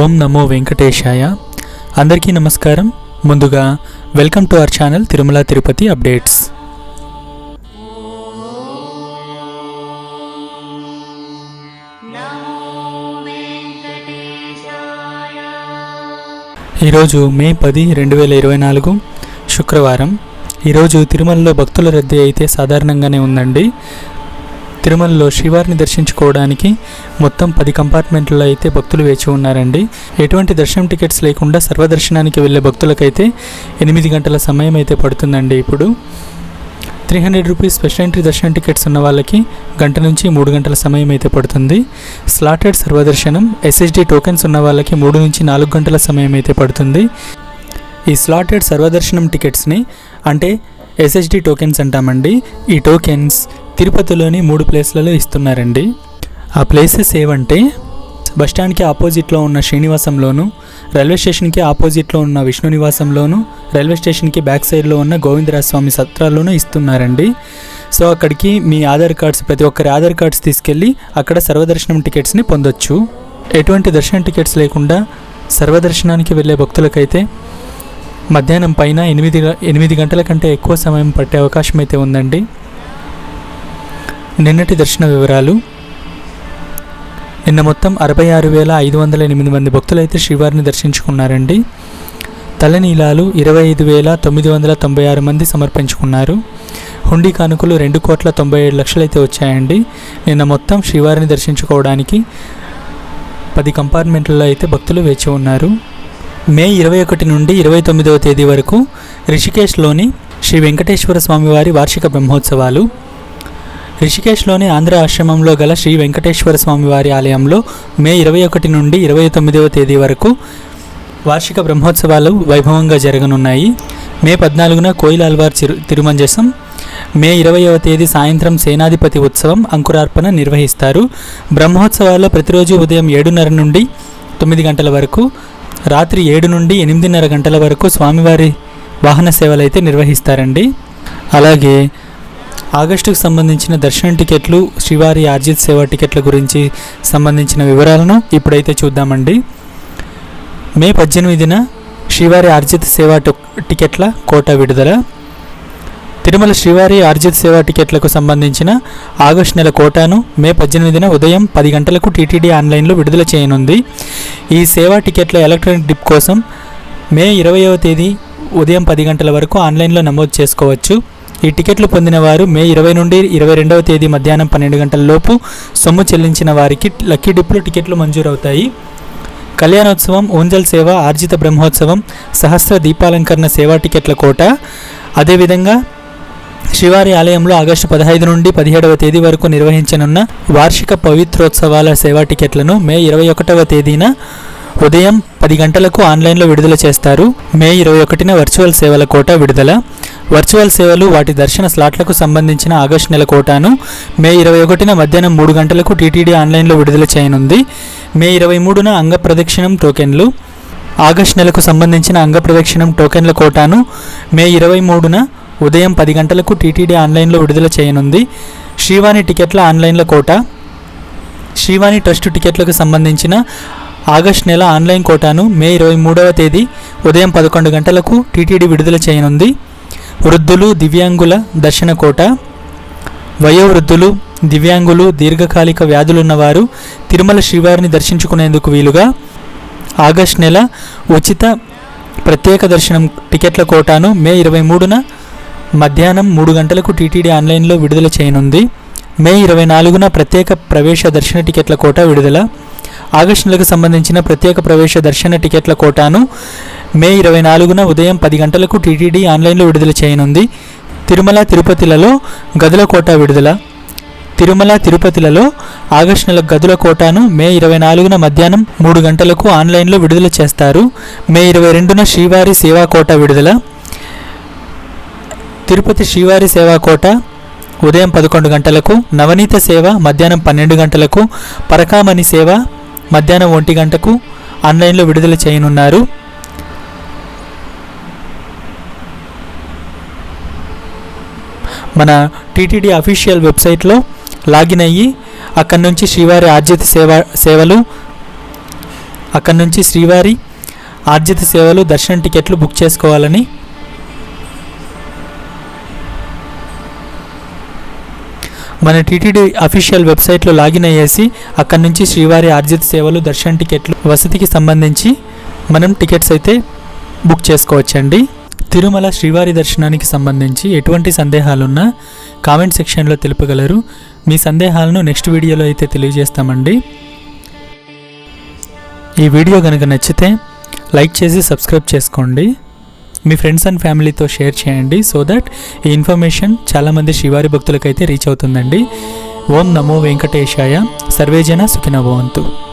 ఓం నమో వెంకటేశాయ. అందరికీ నమస్కారం. ముందుగా welcome to our channel Tirumala Tirupati updates. ఈరోజు మే పది రెండు వేల ఇరవై నాలుగు శుక్రవారం. ఈరోజు తిరుమలలో భక్తుల రద్దీ అయితే సాధారణంగానే ఉందండి. తిరుమలలో శ్రీవారిని దర్శించుకోవడానికి మొత్తం పది కంపార్ట్మెంట్లలో అయితే భక్తులు వేచి ఉన్నారండి. ఎటువంటి దర్శనం టికెట్స్ లేకుండా సర్వదర్శనానికి వెళ్ళే భక్తులకైతే ఎనిమిది గంటల సమయం అయితే పడుతుందండి ఇప్పుడు. Three hundred rupees special entry దర్శనం టికెట్స్ ఉన్న వాళ్ళకి గంట నుంచి మూడు గంటల సమయం అయితే పడుతుంది. స్లాటెడ్ సర్వదర్శనం ఎస్ఎస్డి టోకెన్స్ ఉన్న వాళ్ళకి మూడు నుంచి నాలుగు గంటల సమయం అయితే పడుతుంది. ఈ స్లాటెడ్ సర్వదర్శనం టికెట్స్ని అంటే ఎస్ఎస్డి టోకెన్స్ అంటామండి. ఈ టోకెన్స్ తిరుపతిలోని మూడు ప్లేస్లలో ఇస్తున్నారండి. ఆ ప్లేసెస్ ఏవంటే బస్టాండ్కి ఆపోజిట్లో ఉన్న శ్రీనివాసంలోను రైల్వే స్టేషన్కి ఆపోజిట్లో ఉన్న విష్ణు నివాసంలోను రైల్వే స్టేషన్కి బ్యాక్ సైడ్లో ఉన్న గోవిందరాజస్వామి సత్రాల్లోనూ ఇస్తున్నారండి. సో అక్కడికి మీ ఆధార్ కార్డ్స్ ప్రతి ఒక్కరి ఆధార్ కార్డ్స్ తీసుకెళ్ళి అక్కడ సర్వదర్శనం టికెట్స్ని పొందొచ్చు. ఎటువంటి దర్శనం టికెట్స్ లేకుండా సర్వదర్శనానికి వెళ్ళే భక్తులకైతే మధ్యాహ్నం పైన ఎనిమిది ఎనిమిది గంటల కంటే ఎక్కువ సమయం పట్టే అవకాశం అయితే ఉందండి. నిన్నటి దర్శన వివరాలు. నిన్న మొత్తం అరవై ఆరు వేల ఐదు వందల ఎనిమిది మంది భక్తులైతే శ్రీవారిని దర్శించుకున్నారండి. తలనీలాలు ఇరవై ఐదు వేల తొమ్మిది వందల తొంభై ఆరు మంది సమర్పించుకున్నారు. హుండీ కానుకలు రెండు కోట్ల తొంభై ఏడు లక్షలైతే వచ్చాయండి. నిన్న మొత్తం శ్రీవారిని దర్శించుకోవడానికి పది కంపార్ట్మెంట్లలో అయితే భక్తులు వేచి ఉన్నారు. మే ఇరవై ఒకటి నుండి ఇరవై తొమ్మిదవ తేదీ వరకు రిషికేశ్లోని శ్రీ వెంకటేశ్వర స్వామివారి వార్షిక బ్రహ్మోత్సవాలు రిషికేశ్లోని ఆంధ్ర ఆశ్రమంలో గల శ్రీ వెంకటేశ్వర స్వామివారి ఆలయంలో మే ఇరవై ఒకటి నుండి ఇరవై తొమ్మిదవ తేదీ వరకు వార్షిక బ్రహ్మోత్సవాలు వైభవంగా జరగనున్నాయి. మే పద్నాలుగున కోయిలాల్వార్ చిరు తిరుమంజసం. మే ఇరవైవ తేదీ సాయంత్రం సేనాధిపతి ఉత్సవం అంకురార్పణ నిర్వహిస్తారు. బ్రహ్మోత్సవాల్లో ప్రతిరోజు ఉదయం ఏడున్నర నుండి తొమ్మిది గంటల వరకు రాత్రి ఏడు నుండి ఎనిమిదిన్నర గంటల వరకు స్వామివారి వాహన సేవలు అయితే నిర్వహిస్తారండి. అలాగే ఆగస్టుకు సంబంధించిన దర్శనం టికెట్లు శ్రీవారి ఆర్జిత్ సేవ టికెట్ల గురించి సంబంధించిన వివరాలను ఇప్పుడైతే చూద్దామండి. మే పద్దెనిమిదిన శ్రీవారి ఆర్జిత సేవా టు- టికెట్ల కోట విడుదల. తిరుమల శ్రీవారి ఆర్జిత సేవా టికెట్లకు సంబంధించిన ఆగస్టు నెల కోటాను మే పద్దెనిమిదిన ఉదయం పది గంటలకు టీటీడీ ఆన్లైన్లో విడుదల చేయనుంది. ఈ సేవా టికెట్ల ఎలక్ట్రానిక్ డిప్ కోసం మే ఇరవైవ తేదీ ఉదయం పది గంటల వరకు ఆన్లైన్లో నమోదు చేసుకోవచ్చు. ఈ టికెట్లు పొందిన వారు మే ఇరవై నుండి ఇరవై రెండవ తేదీ మధ్యాహ్నం పన్నెండు గంటల లోపు సొమ్ము చెల్లించిన వారికి లక్కీ డిప్లో టికెట్లు మంజూరవుతాయి. కళ్యాణోత్సవం ఓంజల్ సేవ ఆర్జిత బ్రహ్మోత్సవం సహస్ర దీపాలంకరణ సేవా టికెట్ల కోట. అదేవిధంగా శ్రీవారి ఆలయంలో ఆగస్టు పదహైదు నుండి పదిహేడవ తేదీ వరకు నిర్వహించనున్న వార్షిక పవిత్రోత్సవాల సేవా టికెట్లను మే ఇరవై ఒకటవ తేదీన ఉదయం పది గంటలకు ఆన్లైన్లో విడుదల చేస్తారు. మే ఇరవై ఒకటిన వర్చువల్ సేవల కోట విడుదల. వర్చువల్ సేవలు వాటి దర్శన స్లాట్లకు సంబంధించిన ఆగస్టు నెల కోటాను మే ఇరవై ఒకటిన మధ్యాహ్నం మూడు గంటలకు టీటీడీ ఆన్లైన్లో విడుదల చేయనుంది. మే ఇరవై మూడున అంగ ప్రదక్షిణం టోకెన్లు ఆగస్టు నెలకు సంబంధించిన అంగ ప్రదక్షిణం టోకెన్ల కోటాను మే ఇరవై మూడున ఉదయం పది గంటలకు టీటీడీ ఆన్లైన్లో విడుదల చేయనుంది. శ్రీవాణి టికెట్ల ఆన్లైన్ల కోట శ్రీవాణి ట్రస్ట్ టికెట్లకు సంబంధించిన ఆగస్టు నెల ఆన్లైన్ కోటాను మే ఇరవై మూడవ తేదీ ఉదయం పదకొండు గంటలకు టీటీడీ విడుదల చేయనుంది. వృద్ధులు దివ్యాంగుల దర్శన కోట వయోవృద్ధులు దివ్యాంగులు దీర్ఘకాలిక వ్యాధులున్నవారు తిరుమల శ్రీవారిని దర్శించుకునేందుకు వీలుగా ఆగస్ట్ నెల ఉచిత ప్రత్యేక దర్శనం టికెట్ల కోటాను మే ఇరవై మూడున మధ్యాహ్నం మూడు గంటలకు టీటీడీ ఆన్లైన్లో విడుదల చేయనుంది. మే ఇరవై నాలుగున ప్రత్యేక ప్రవేశ దర్శన టికెట్ల కోట విడుదల. ఆగస్టు నెలకు సంబంధించిన ప్రత్యేక ప్రవేశ దర్శన టికెట్ల కోటాను మే ఇరవై నాలుగున ఉదయం పది గంటలకు టీటీడీ ఆన్లైన్లో విడుదల చేయనుంది. తిరుమల తిరుపతిలలో గదుల కోటా విడుదల. తిరుమల తిరుపతిలలో ఆగస్టు నెల గదుల కోటాను మే ఇరవై నాలుగున మధ్యాహ్నం మూడు గంటలకు ఆన్లైన్లో విడుదల చేస్తారు. మే ఇరవై రెండున శ్రీవారి సేవా కోట విడుదల. తిరుపతి శ్రీవారి సేవా కోట ఉదయం పదకొండు గంటలకు నవనీత సేవ మధ్యాహ్నం పన్నెండు గంటలకు పరకామణి సేవ మధ్యాహ్నం ఒంటి గంటకు ఆన్లైన్లో విడుదల చేయనున్నారు. మన టీటీడీ అఫీషియల్ వెబ్సైట్లో లాగిన్ అయ్యి అక్కడి నుంచి శ్రీవారి ఆర్జిత సేవ సేవలు అక్కడి నుంచి శ్రీవారి ఆర్జిత సేవలు దర్శనం టికెట్లు బుక్ చేసుకోవాలని మన టీటీడీ అఫీషియల్ వెబ్సైట్లో లాగిన్ అయ్యేసి అక్కడి నుంచి శ్రీవారి ఆర్జిత సేవలు దర్శనం టికెట్లు వసతికి సంబంధించి మనం టికెట్స్ అయితే బుక్ చేసుకోవచ్చండి. తిరుమల శ్రీవారి దర్శనానికి సంబంధించి ఎటువంటి సందేహాలున్నా కామెంట్ సెక్షన్లో తెలుపగలరు. మీ సందేహాలను నెక్స్ట్ వీడియోలో అయితే తెలియజేస్తామండి. ఈ వీడియో కనుక నచ్చితే లైక్ చేసి సబ్స్క్రైబ్ చేసుకోండి. మీ ఫ్రెండ్స్ అండ్ ఫ్యామిలీతో షేర్ చేయండి సో దట్ ఈ ఇన్ఫర్మేషన్ చాలామంది శివారి భక్తులకైతే రీచ్ అవుతుందండి. ఓం నమో వెంకటేశాయ. సర్వేజన సుఖిన భవంతు.